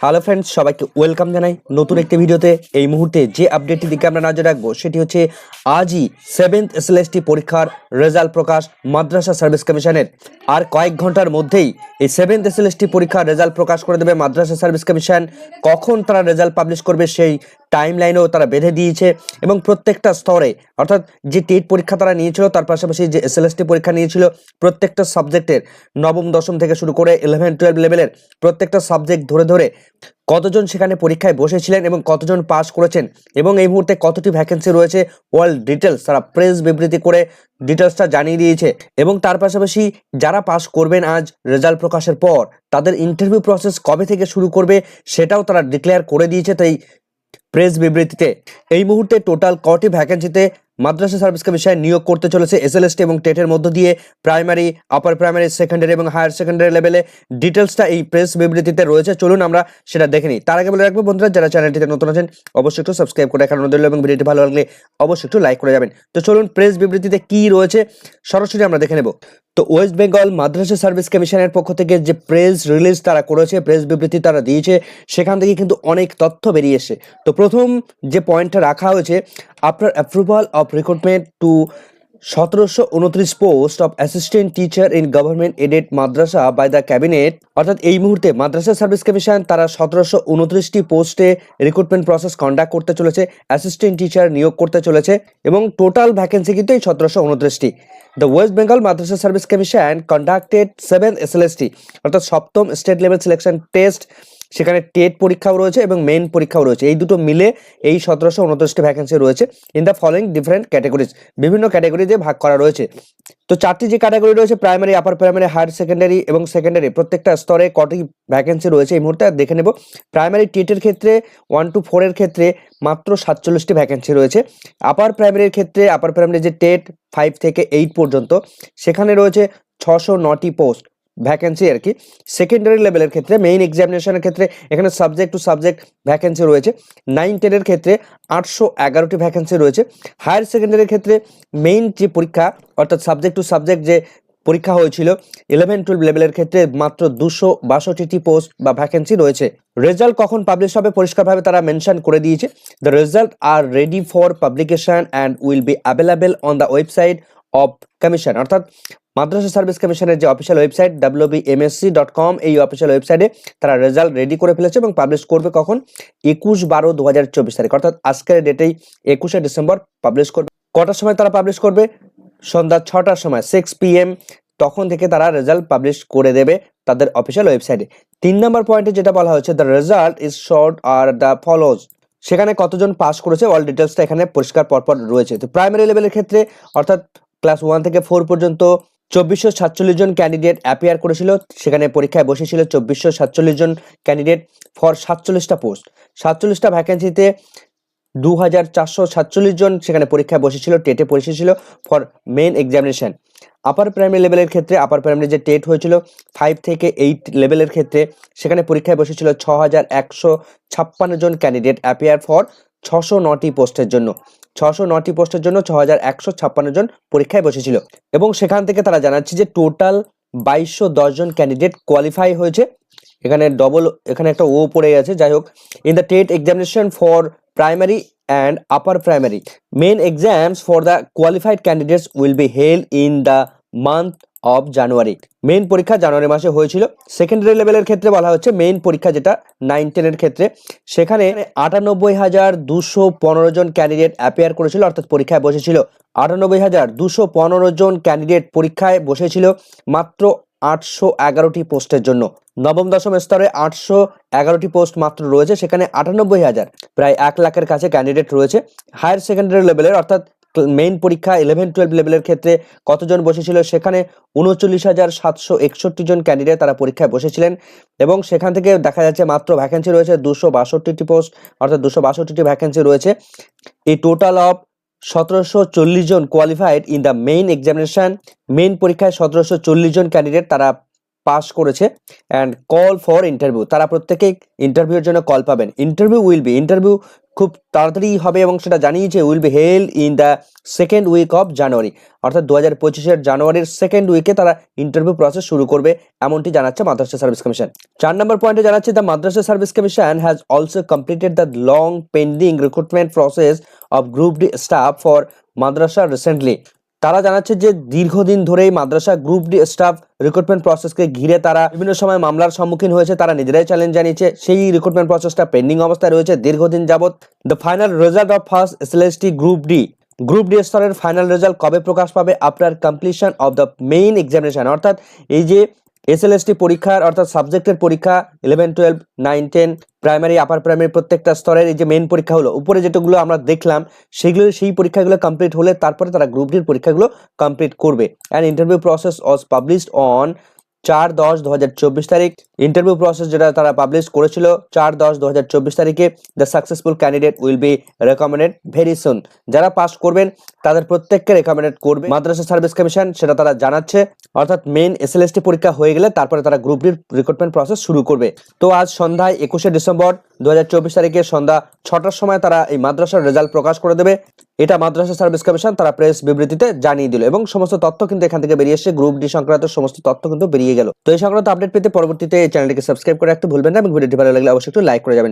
Hello friends সবাইকে welcome জানাই নতুন একটি ভিডিওতে এই মুহূর্তে যে আপডেটটি দিকে আমরা নজর রাখব, সেটি হচ্ছে আজই সেভেন্থ এসএলএসটি পরীক্ষার রেজাল্ট প্রকাশ মাদ্রাসা সার্ভিস কমিশনের আর কয়েক ঘণ্টার মধ্যেই এই সেভেন্থ এসএলএসটি পরীক্ষার রেজাল্ট প্রকাশ করে দেবে মাদ্রাসা সার্ভিস কমিশন কখন তারা রেজাল্ট পাবলিশ করবে সেই টাইম লাইনেও তারা বেঁধে দিয়েছে এবং প্রত্যেকটা স্তরে, অর্থাৎ যে টেট পরীক্ষা তারা নিয়েছিল, তার পাশাপাশি যে এসএলএসটি পরীক্ষা নিয়েছিল, প্রত্যেকটা সাবজেক্টের নবম, দশম থেকে শুরু করে ইলেভেন টুয়েলভ লেভেলের প্রত্যেকটা সাবজেক্ট ধরে ধরে কতজন সেখানে পরীক্ষায় বসেছিলেন এবং কতজন পাস করেছেন? এবং এই মুহূর্তে কতটি ভ্যাকেন্সি রয়েছে? ওয়ার্ল্ড ডিটেলস তারা প্রেস বিবৃতি করে ডিটেলসটা জানিয়ে দিয়েছে। এবং তার পাশাপাশি যারা পাস করবেন আজ রেজাল্ট প্রকাশের পর, তাদের ইন্টারভিউ প্রসেস কবে থেকে শুরু করবে সেটাও তারা ডিক্লেয়ার করে দিয়েছে তাই প্রেস বিবৃতিতে। এই মুহূর্তে টোটাল কটি ভ্যাকেন্সিতে মাদ্রাসা সার্ভিস কমিশন নিয়োগ করতে চলেছে এসএলএসটি এবং টেটের মধ্য দিয়ে প্রাইমারি আপার প্রাইমারি সেকেন্ডারি এবং হায়ার সেকেন্ডারি লেভেলে ডিটেলসটা এই প্রেস বিবৃতিতে রয়েছে। চলুন আমরা সেটা দেখে নিই। তার আগে বলে রাখব বন্ধুরা, যারা চ্যানেলটিতে নতুন আছেন, অবশ্যই একটু সাবস্ক্রাইব করে রাখার অনুরোধ এবং ভিডিওটি ভালো লাগলে অবশ্যই একটু লাইক করে যাবেন। তো চলুন প্রেস বিবৃতিতে কি রয়েছে সরাসরি আমরা দেখে নেব। তো ওয়েস্ট বেঙ্গল মাদ্রাসা সার্ভিস কমিশনের পক্ষ থেকে যে প্রেস রিলিজ তারা করেছে প্রেস বিবৃতি তারা দিয়েছে, সেখান থেকে কিন্তু অনেক তথ্য বেরিয়ে এসে তো প্রথম যে পয়েন্টটা রাখা হয়েছে, আপনার অ্যাপ্রুভাল অফ রিক্রুটমেন্ট টু সতেরোশো উনত্রিশ post of assistant teacher in government aided Madrasah by the cabinet অর্থাৎ এই মুহূর্তে মাদ্রাসা সার্ভিস কমিশন তারা সতেরোশো উনত্রিশটি পোস্টে রিক্রুটমেন্ট প্রসেস কন্ডাক্ট করতে চলেছে অ্যাসিস্ট্যান্ট টিচার নিয়োগ করতে চলেছে এবং টোটাল ভ্যাকেন্সি কিন্তু এই সতেরোশো উনত্রিশটি। The West Bengal Madrasah service commission conducted seven SLST অর্থাৎ সপ্তম স্টেট লেভেল সিলেকশন টেস্ট সেখানে টেট পরীক্ষাও রয়েছে এবং মেন পরীক্ষাও রয়েছে। এই দুটো মিলে এই সতেরোশো উনত্রিশটি ভ্যাকেন্সি রয়েছে in the following different categories বিভিন্ন ক্যাটাগরিতে ভাগ করা রয়েছে। তো চারটি যে ক্যাটাগরি রয়েছে primary upper primary higher secondary এবং সেকেন্ডারি প্রত্যেকটা স্তরে কটি ভ্যাকেন্সি রয়েছে এই মুহূর্তে। দেখে নেব প্রাইমারি টেটের ক্ষেত্রে ওয়ান টু ফোরের ক্ষেত্রে মাত্র সাতচল্লিশটি ভ্যাকেন্সি রয়েছে। আপার প্রাইমারির ক্ষেত্রে আপার প্রাইমারি যে টেট ফাইভ থেকে এইট পর্যন্ত, সেখানে রয়েছে ছশো নটি পোস্ট ভ্যাকেন্সি আর কি। সেকেন্ডারি লেভেলের ক্ষেত্রে মেইন এক্সামিনেশনের ক্ষেত্রে, এখানে সাবজেক্ট টু সাবজেক্ট ভ্যাকেন্সি রয়েছে। নাইন টেনের ক্ষেত্রে আটশো এগারোটি ভ্যাকেন্সি রয়েছে। হায়ার সেকেন্ডারির ক্ষেত্রে মেইন যে পরীক্ষা, অর্থাৎ সাবজেক্ট টু সাবজেক্ট যে পরীক্ষা হয়েছিল ইলেভেন টুয়েলভ লেভেলের ক্ষেত্রে মাত্র দুশো বাষট্টিটি পোস্ট বা ভ্যাকেন্সি রয়েছে। রেজাল্ট কখন পাবলিশ হবে, পরিষ্কারভাবে তারা মেনশন করে দিয়েছে। The result are ready for publication and will be available on the website of commission অর্থাৎ মাদ্রাসা সার্ভিস কমিশনের যে official website W BMSC dot com এই অফিসিয়াল ওয়েবসাইটে তারা রেজাল্ট রেডি করে ফেলেছে এবং পাবলিশ করবে কখন? একুশ বারো দু হাজার চব্বিশ তারিখ। অর্থাৎ আজকের ডেটেই একুশে ডিসেম্বর পাবলিশ করবে। কটার সময় তারা পাবলিশ করবে? সন্ধ্যা ছটার সময় সিক্স পিএম তখন থেকে তারা রেজাল্ট পাবলিশ করে দেবে তাদের অফিসিয়াল ওয়েবসাইটে। তিন নম্বর পয়েন্টে যেটা বলা হয়েছে the result is short are the follows সেখানে কতজন পাস করেছে অল ডিটেলসটা এখানে পরিষ্কার পরপর রয়েছে। তো প্রাইমারি লেভেলের ক্ষেত্রে, অর্থাৎ ক্লাস ওয়ান থেকে ফোর পর্যন্ত চব্বিশশো সাতচল্লিশ জন ক্যান্ডিডেট অ্যাপিয়ার করেছিল। সেখানে পরীক্ষায় বসেছিল চব্বিশশো সাতচল্লিশ জন ক্যান্ডিডেট ফর সাতচল্লিশটা পোস্ট সাতচল্লিশটা ভ্যাকেন্সিতে দু হাজার চারশো সাতচল্লিশ জন সেখানে পরীক্ষায় বসেছিল, টেটে বসেছিল for main examination upper primary লেভেলের ক্ষেত্রে আপার প্রাইমারি যে টেট হয়েছিল ফাইভ থেকে এইট লেভেলের ক্ষেত্রে, সেখানে পরীক্ষায় বসেছিল ছ হাজার একশো ছাপ্পান্ন জন ক্যান্ডিডেট অ্যাপিয়ার ফর ছশো নটি পোস্টের জন্য। ছশো নটি পোস্টের জন্য ছ হাজার একশো ছাপ্পান্ন জন পরীক্ষায় বসেছিল। এবং সেখান থেকে তারা জানাচ্ছে যে টোটাল বাইশশো জন ক্যান্ডিডেট কোয়ালিফাই হয়েছে। এখানে ডবল এখানে একটা ও পড়ে গেছে। যাই হোক in the TET examination for primary and upper primary main exams for the qualified candidates will be held in the month of January main পরীক্ষা জানুয়ারি মাসে হয়েছিল। সেকেন্ডারি লেভেলের ক্ষেত্রে বলা হচ্ছে মেইন পরীক্ষা যেটা নাইন টেনের ক্ষেত্রে। সেখানে আটানব্বই হাজার দুশো পনেরো জন ক্যান্ডিডেট অ্যাপেয়ার করেছিল, অর্থাৎ পরীক্ষায় বসেছিল। আটানব্বই হাজার দুশো পনেরো জন ক্যান্ডিডেট পরীক্ষায় বসেছিল মাত্র আটশো এগারোটি পোস্টের জন্য। নবম, দশম স্তরে আটশো এগারোটি পোস্ট মাত্র রয়েছে, সেখানে আটানব্বই হাজার, প্রায় এক লাখের কাছে ক্যান্ডিডেট রয়েছে। হায়ার সেকেন্ডারি লেভেলের অর্থাৎ মেইন পরীক্ষা ইলেভেন টুয়েলভ লেভেলের ক্ষেত্রে কতজন বসেছিল? সেখানে উনচল্লিশ হাজার সাতশো একষট্টি জন ক্যান্ডিডেট তারা পরীক্ষায় বসেছিলেন এবং সেখান থেকে দেখা যাচ্ছে মাত্র ভ্যাকেন্সি রয়েছে দুশো বাষট্টিটি পোস্ট অর্থাৎ দুশো বাষট্টিটি ভ্যাকেন্সি রয়েছে। এই টোটাল অফ সতেরোশো চল্লিশ জন qualified in the main examination main পরীক্ষায় সতেরোশো চল্লিশ জন ক্যান্ডিডেট তারা পাস করেছে অ্যান্ড কল ফর ইন্টারভিউ তারা প্রত্যেকেই ইন্টারভিউর জন্য কল পাবেন। ইন্টারভিউ উইল বি ইন্টারভিউ খুব তাড়াতাড়ি হবে এবং সেটা জানিয়েছে will be held in the second week of January. অর্থাৎ দু হাজার পঁচিশের জানুয়ারির সেকেন্ড উইকে তারা ইন্টারভিউ প্রসেস শুরু করবে, এমনটি জানাচ্ছে মাদ্রাসা সার্ভিস কমিশন। চার নম্বর পয়েন্টে জানাচ্ছে, the Madrasah service commission has also completed the long pending recruitment process of group D staff for Madrasah recently তারা জানাচ্ছে যে দীর্ঘদিন ধরেই Madrasah group D staff recruitment প্রসেসকে ঘিরে তারা বিভিন্ন সময় মামলার সম্মুখীন হয়েছে, তারা নিজেরাই চ্যালেঞ্জ জানিয়েছে। সেই রিক্রুটমেন্ট প্রসেসটা পেন্ডিং অবস্থায় রয়েছে দীর্ঘদিন যাবৎ। The final result of first SLST group D group D স্তরের ফাইনাল রেজাল্ট কবে প্রকাশ পাবে? After completion of the main examination অর্থাৎ এই যে এসএলএসটি পরীক্ষার অর্থাৎ সাবজেক্টের পরীক্ষা eleven twelve nine ten primary upper primary প্রত্যেকটা স্তরের এই যে মেন পরীক্ষা হলো, উপরে যেগুলো আমরা দেখলাম, সেগুলো, সেই পরীক্ষাগুলো কমপ্লিট হলে তারপরে তারা গ্রুপ ডির পরীক্ষাগুলো কমপ্লিট করবে। And interview process was published on চার দশ দু তারিখ। ইন্টারভিউ প্রসেস যেটা তারা পাবলিশ করেছিল, চার দশ দু তারিখে the successful candidate will be recommended very soon যারা পাস করবেন, তাদের প্রত্যেককে রেকমেন্ডেড করবে। মাদ্রাসা সার্ভিস কমিশন সেটা তারা জানাচ্ছে। অর্থাৎ মেন এল পরীক্ষা হয়ে গেলে তারপরে তারা গ্রুপ ডির রিক্রুটমেন্ট প্রসেস শুরু করবে। তো আজ সন্ধ্যায় একুশে ডিসেম্বর চব্বিশ তারিখে সন্ধ্যা ছটার সময় তারা এই মাদ্রাসার রেজাল্ট প্রকাশ করে দেবে। এটা মাদ্রাসা সার্ভিস কমিশন তারা প্রেস বিবৃতিতে জানিয়ে দিল এবং সমস্ত তথ্য কিন্তু এখান থেকে বেরিয়ে এসে গ্রুপ ডি সংক্রান্ত সমস্ত তথ্য কিন্তু বেরিয়ে গেল। তো এই সংক্রান্ত আপডেট পেতে পরবর্তীতে এই চ্যানেলটিকে সাবস্ক্রাইব করে রাখতে ভুলবেন না এবং ভিডিওটি ভালো লাগলে অবশ্যই একটু লাইক করে যাবেন।